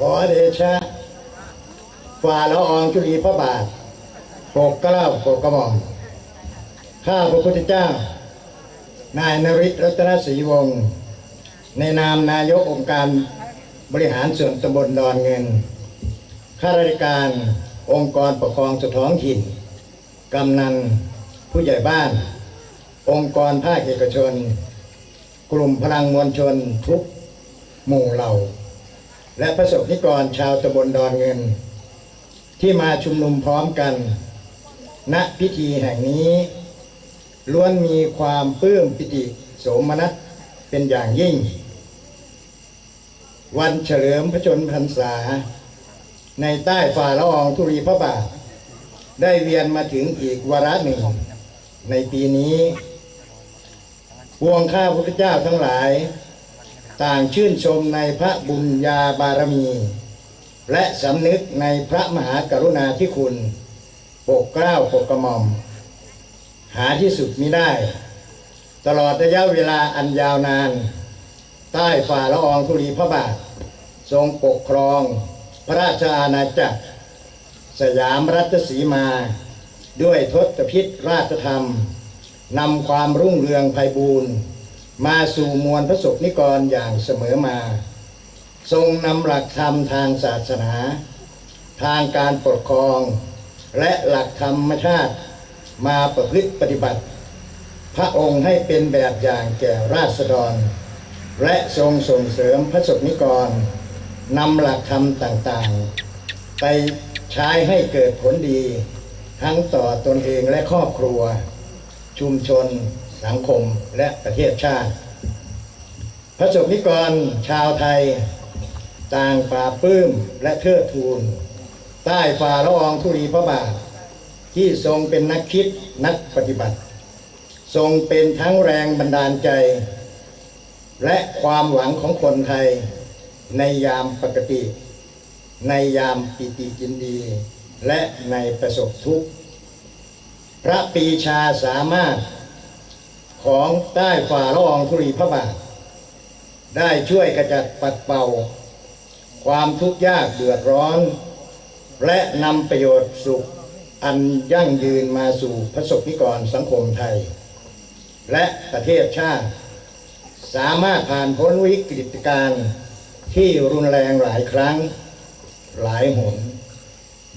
ขอเดชะฝ่าละอองธุลีพระบาทปรดเกล้าปรดกระหม่อมข้าพระพุทธเจ้า นายนริรัตนศรีวงศ์ในนามนายกองค์การบริหารส่วนตำบลดอนเงิน ข้าราชการองค์กรปกครองส่วนท้องถิ่น กำนัน ผู้ใหญ่บ้าน องค์กรภาคเอกชน กลุ่มพลังมวลชนทุกหมู่เหล่า และประสบนิกรชาวตำบลดอนเงิน ที่มาชุมนุมพร้อมกัน ณพิธีแห่งนี้ ล้วนมีความปลื้มปิติโสมนัสเป็นอย่างยิ่ง วันเฉลิมพระชนมพรรษา ในใต้ฝ่าละอองธุรีพระบาท ได้เวียนมาถึงอีกวาระหนึ่ง ในปีนี้พวงข้าพุทธเจ้าทั้งหลาย ต่างชื่นชมในพระบุญญาบารมี และสำนึกในพระมหากรุณาธิคุณ ปกเกล้าปกกระหม่อม หาที่สุดมิได้ ตลอดระยะเวลาอันยาวนาน ใต้ฝ่าละอองธุลีพระบาท ทรงปกครอง พระราชอาณาจักร สยามรัฐสีมา ด้วยทศพิษราชธรรมนำความรุ่งเรืองไพบูรณ์ มาสู่มวลพระสงฆ์นิกรอย่างเสมอมา ทรงนำหลักธรรมทางศาสนา ทางการปกครอง และหลักธรรมชาติมาประพฤติปฏิบัติ พระองค์ให้เป็นแบบอย่างแก่ราษฎร และทรงส่งเสริมพระสงฆ์นิกรนำหลักธรรมต่างๆ ไปใช้ให้เกิดผลดี ทั้งต่อตนเองและครอบครัว ชุมชน สังคมและประเทศชาติ พระสงฆ์นิกรชาวไทย ต่างปราบปื้มและเทิดทูน ใต้ฝ่าละอองธุรีพระบาท ที่ทรงเป็นนักคิดนักปฏิบัติ ทรงเป็นทั้งแรงบันดาลใจ และความหวังของคนไทย ในยามปกติ ในยามปิติยินดี และในประสบทุกข์ พระปีชาสามารถ ของใต้ฝ่าละอองธุรีพระบาท ได้ช่วยกระจัดปัดเป่า ความทุกข์ยากเดือดร้อน และนำประโยชน์สุขอันยั่งยืนมาสู่พระสงฆ์นิกรสังคมไทย และประเทศชาติ สามารถผ่านพ้นวิกฤตการณ์ที่รุนแรงหลายครั้งหลายหน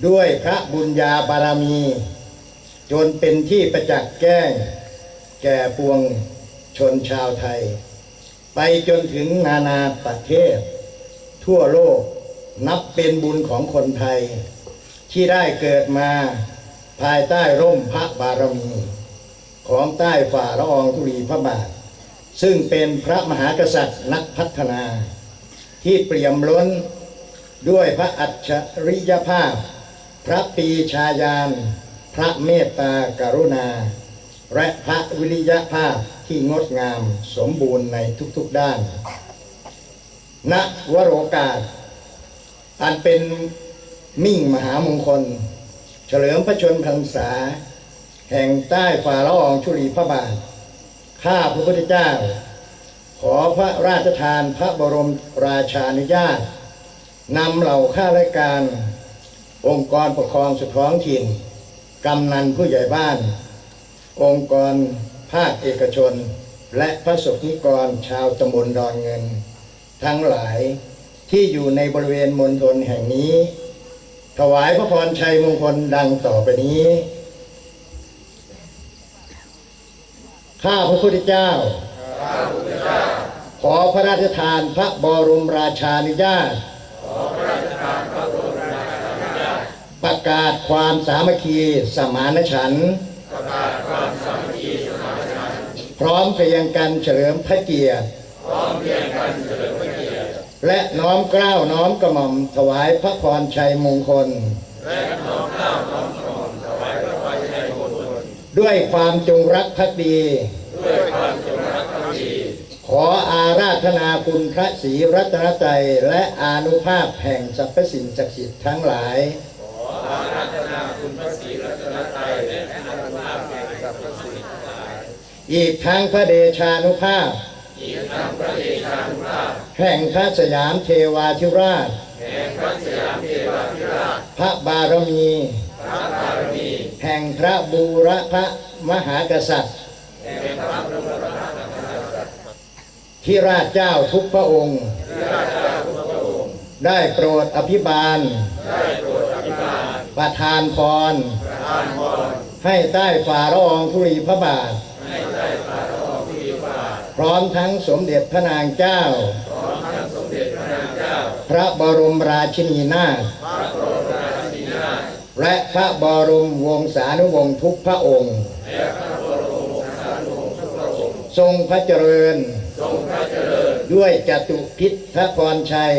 ด้วยพระบุญญาบารมี จนเป็นที่ประจักษ์แก้ง แก่ปวงชนชาวไทย ไปจนถึงนานาประเทศ ทั่วโลกนับเป็นบุญของคนไทย ที่ได้เกิดมาภายใต้ร่มพระบารมี ของใต้ฝ่าละอองธุลีพระบาท ซึ่งเป็นพระมหากษัตริย์นักพัฒนา ที่เปี่ยมล้นด้วยพระอัจฉริยภาพ พระปีชาญาณพระเมตตากรุณา และพระวิริยภาพที่งดงามสมบูรณ์ในทุกๆด้าน ณวโรกาส อันเป็นมิ่งมหามงคล เฉลิมพระชนมพรรษา แห่งใต้ฝ่าละอองชุลีพระบาท ข้าพระพุทธเจ้า ขอพระราชทานพระบรมราชานุญาตนำเหล่าข้าราชการ องค์กรปกครองส่วนท้องถิ่น กำนันผู้ใหญ่บ้าน องค์กรภาคเอกชน และพระสงฆ์นิกรชาวตำบลดอนเงิน ทั้งหลายที่อยู่ในบริเวณมณฑลแห่งนี้ ถวายพระพรชัยมงคลดังต่อไปนี้ ข้าพระพุทธเจ้า ขอพระราชทานพระบรมราชานุญาตประกาศความสามัคคีสมานฉันท์ พร้อมเพรียงกันเฉลิมพระเกียรติและน้อมเกล้าวน้อมกระหม่อมถวายพระพรชัยมงคล ด้วยความจงรักภักดี ขออาราธนาคุณพระศรีรัตนตรัยและอานุภาพแห่งสรรพสิ่งศักดิ์สิทธิ์ทั้งหลาย อีกทั้งพระเดชานุภาพ แห่งพระสยามเทวาธิราช พระบารมี แห่งพระบูรพระมหากษัตริย์ ที่ราชเจ้าทุกพระองค์ ได้โปรดอภิบาล ประทานพร ให้ใต้ฝ่าละอองธุลีพระบาท พร้อมทั้งสมเด็จพระนางเจ้า พระบรมราชินีนาถและพระบรมวงศานุวงศ์ทุกพระองค์ ทรงพระเจริญ ด้วยจตุพิษพระพรชัย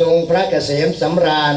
ทรงพระเกษมสำราญ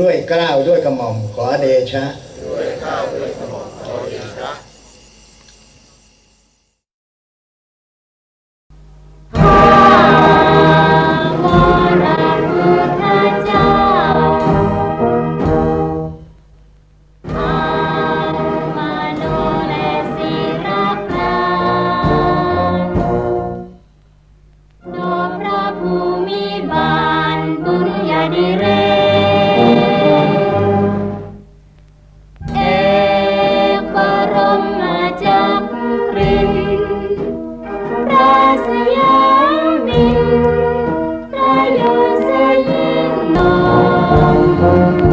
ด้วยเกล้าวด้วยกระหม่อมขอเดชะาม